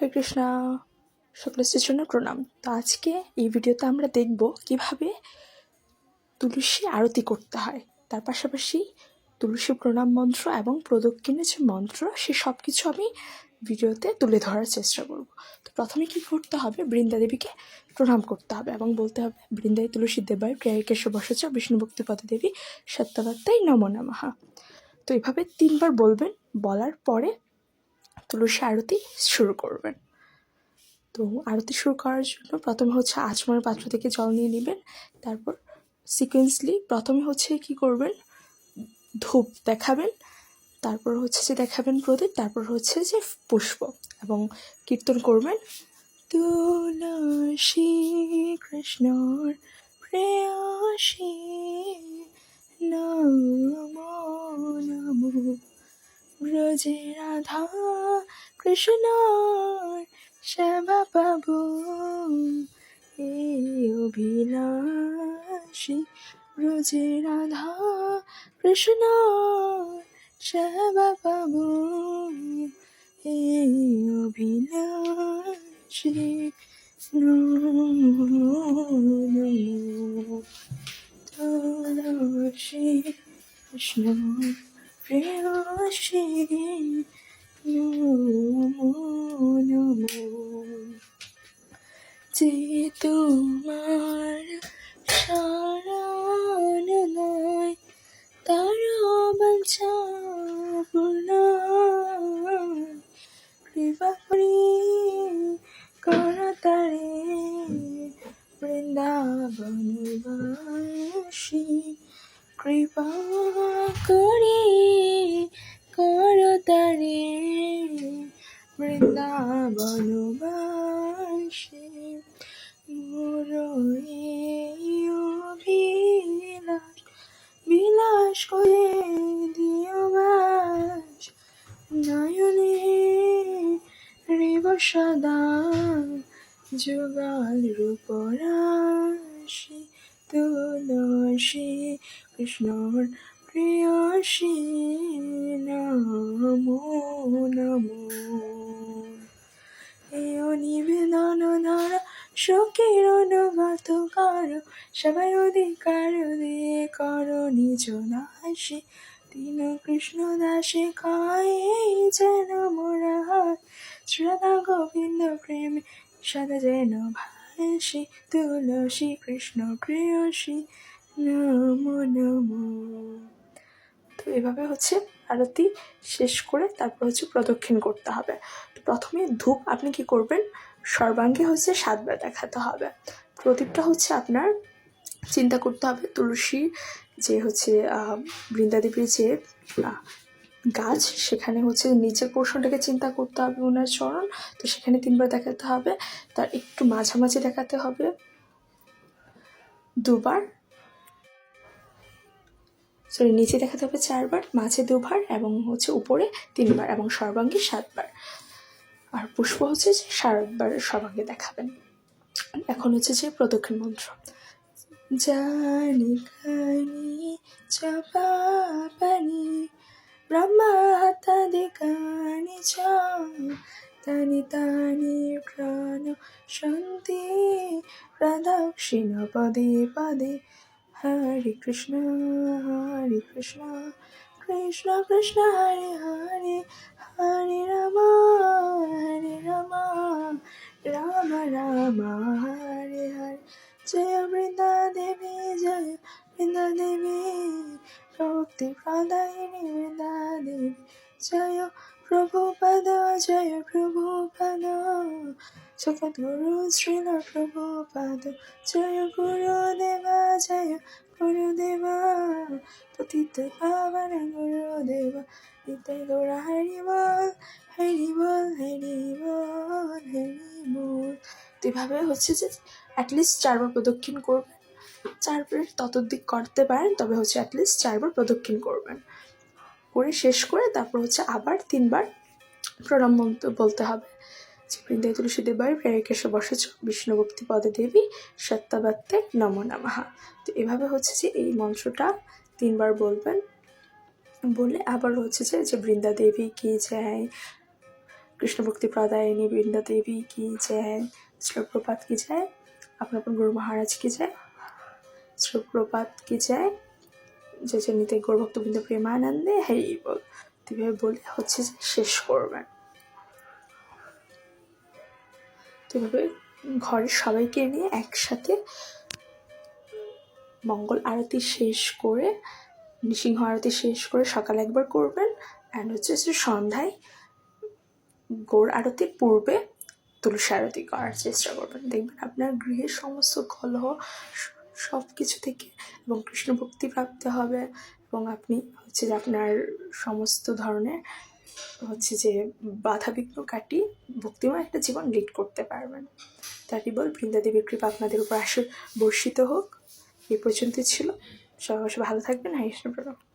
হরে কৃষ্ণা। সকলের জন্য প্রণাম। তো আজকে এই ভিডিওতে আমরা দেখব কীভাবে তুলসী আরতি করতে হয়। তার পাশাপাশি তুলসী প্রণাম মন্ত্র এবং প্রদক্ষিণের যে মন্ত্র, সে সব কিছু আমি ভিডিওতে তুলে ধরার চেষ্টা করব। তো প্রথমে কি করতে হবে? বৃন্দা দেবীকে প্রণাম করতে হবে এবং বলতে হবে বৃন্দাই তুলসী দেবায় প্রিয়াকেশ বসচ বিষ্ণু ভক্তি পদ দেবী সত্যবার্তাই নম তো এইভাবে তিনবার বলবেন। বলার পরে তুলসী আরতি শুরু করবেন। তো আরতি শুরু করার জন্য প্রথমে হচ্ছে আচমনের পাত্র থেকে জল নিয়ে নেবেন। তারপর সিকোয়েন্সলি প্রথমে হচ্ছে কি করবেন? ধূপ দেখাবেন। তারপর হচ্ছে যে দেখাবেন প্রদীপ, তারপর হচ্ছে যে পুষ্প এবং কীর্তন করবেন। তুলসী কৃষ্ণর প্রেয়সী নমো নমো। ব্রজে রাধা কৃষ্ণর সেবা পাবো এই অভিলাষী ব্রজে রাধা কৃষ্ণর সেবা পাবো এই অভিলাষী তুলসী কৃষ্ণ। নমো নমো যে তোমার শরণ নয় তার বাঞ্ছা পূর্ণ কৃপা করি কর তারে বৃন্দাবনবাসী কৃপা কর রেব সদা, যুগাল রূপরাশি তুলসী, কৃষ্ণর প্রিয়সী, নমো নমো। নিবেদন ধর শোকের অনুগত কর, সবাই অধিকার দিয়ে কর, নিজ দাসী। তিন কৃষ্ণ দাসে কয় যেন মোরা শ্রদ্ধা গোবিন্দ প্রেমে সদা যেন ভাসি, তুলসী, কৃষ্ণ প্রেয়সী, নমো নমো। তো এভাবে হচ্ছে আরতি শেষ করে তারপর হচ্ছে প্রদক্ষিণ করতে হবে। তো প্রথমে ধূপ আপনি কি করবেন? সর্বাঙ্গে হচ্ছে সাতবার দেখাতে হবে। প্রদীপটা হচ্ছে আপনার চিন্তা করতে হবে তুলসী যে হচ্ছে বৃন্দাদেবীর যে গাছ, সেখানে হচ্ছে নিচের পোর্শনটাকে চিন্তা করতে হবে ওনার চরণ, তো সেখানে তিনবার দেখাতে হবে। তার একটু মাঝামাঝি দেখাতে হবে। দুবার। সরি নিচে দেখাতে হবে চারবার, মাঝে দুবার এবং হচ্ছে উপরে তিনবার এবং সর্বাঙ্গে সাতবার। আর পুষ্প হচ্ছে যে সাতবার সর্বাঙ্গে দেখাবেন। এখন হচ্ছে যে প্রদক্ষিণ মন্ত্র। জানি কানি জপা পানি কানি চ তানি প্রাণ শান্তি। প্রদক্ষিণ পদে পদে হরে কৃষ্ণ হরে কৃষ্ণ কৃষ্ণ কৃষ্ণ, হরে হরে হরে রাম হরে রাম রাম রাম, হরে হরে। জয় বৃন্দা দেবী জয় বৃন্দা দেবী ভক্তি প্রদায়িনী বৃন্দা দেবী জয় প্রভুপদ জয় প্রভুপদ জগদ্গুরু শ্রীল প্রভুপদ জয় গুরুদেবা জয় গুরুদেবা। পতিত পাবন গুরুদেবা নিতাই গৌরা হরি বল হরি বল হরি বল হরি বল। এভাবে হচ্ছে যে অ্যাটলিস্ট চারবার প্রদক্ষিণ করবেন। চারবার ততোধিক করতে পারেন, তবে হচ্ছে অ্যাটলিস্ট চারবার প্রদক্ষিণ করবেন। করে শেষ করে তারপর হচ্ছে আবার তিনবার প্রণাম বলতে হবে। যে বৃন্দায় তুলসী দেবায় প্রেরিকেশ বসেছ বিষ্ণু ভক্তি পদে দেবী সত্যাবাত্তে নম নমঃ। তো এভাবে হচ্ছে যে এই মন্ত্রটা তিনবার বলবেন। বলে আবার হচ্ছে যে যে বৃন্দা দেবী কি যায় কৃষ্ণ ভক্তি প্রদায়িনী বৃন্দা দেবী কি যায় শ্রীপ্রপাত কি জয়, আপনার গুরু মহারাজ কি যায় শ্রীপ্রপাত কি জয় জয় জয় নিতে গৌরভক্তবৃন্দ প্রেমানন্দে হ্যাঁ বল এভাবে বলে হচ্ছে যে শেষ করবেন তো ঘরের সবাইকে নিয়ে একসাথে মঙ্গল আরতি শেষ করে, নৃসিংহ আরতি শেষ করে সকালে একবার করবেন। অ্যান্ড হচ্ছে যে সন্ধ্যায় গৌর আরতির পূর্বে তুলসী আরতি করার চেষ্টা করবেন। দেখবেন আপনার গৃহের সমস্ত কলহ সব কিছু থেকে এবং কৃষ্ণ ভক্তি প্রাপ্ত হবে এবং আপনি হচ্ছে যে আপনার সমস্ত ধরনের হচ্ছে যে বাধা বিঘ্ন কাটি ভক্তিময় একটা জীবন লিড করতে পারবেন। তারই বল বৃন্দাদেবীর কৃপা আপনাদের উপর আসে বর্ষিত হোক। এই পর্যন্তই ছিল। সবাই ভালো থাকবেন। হ্যাঁ প্রণাম।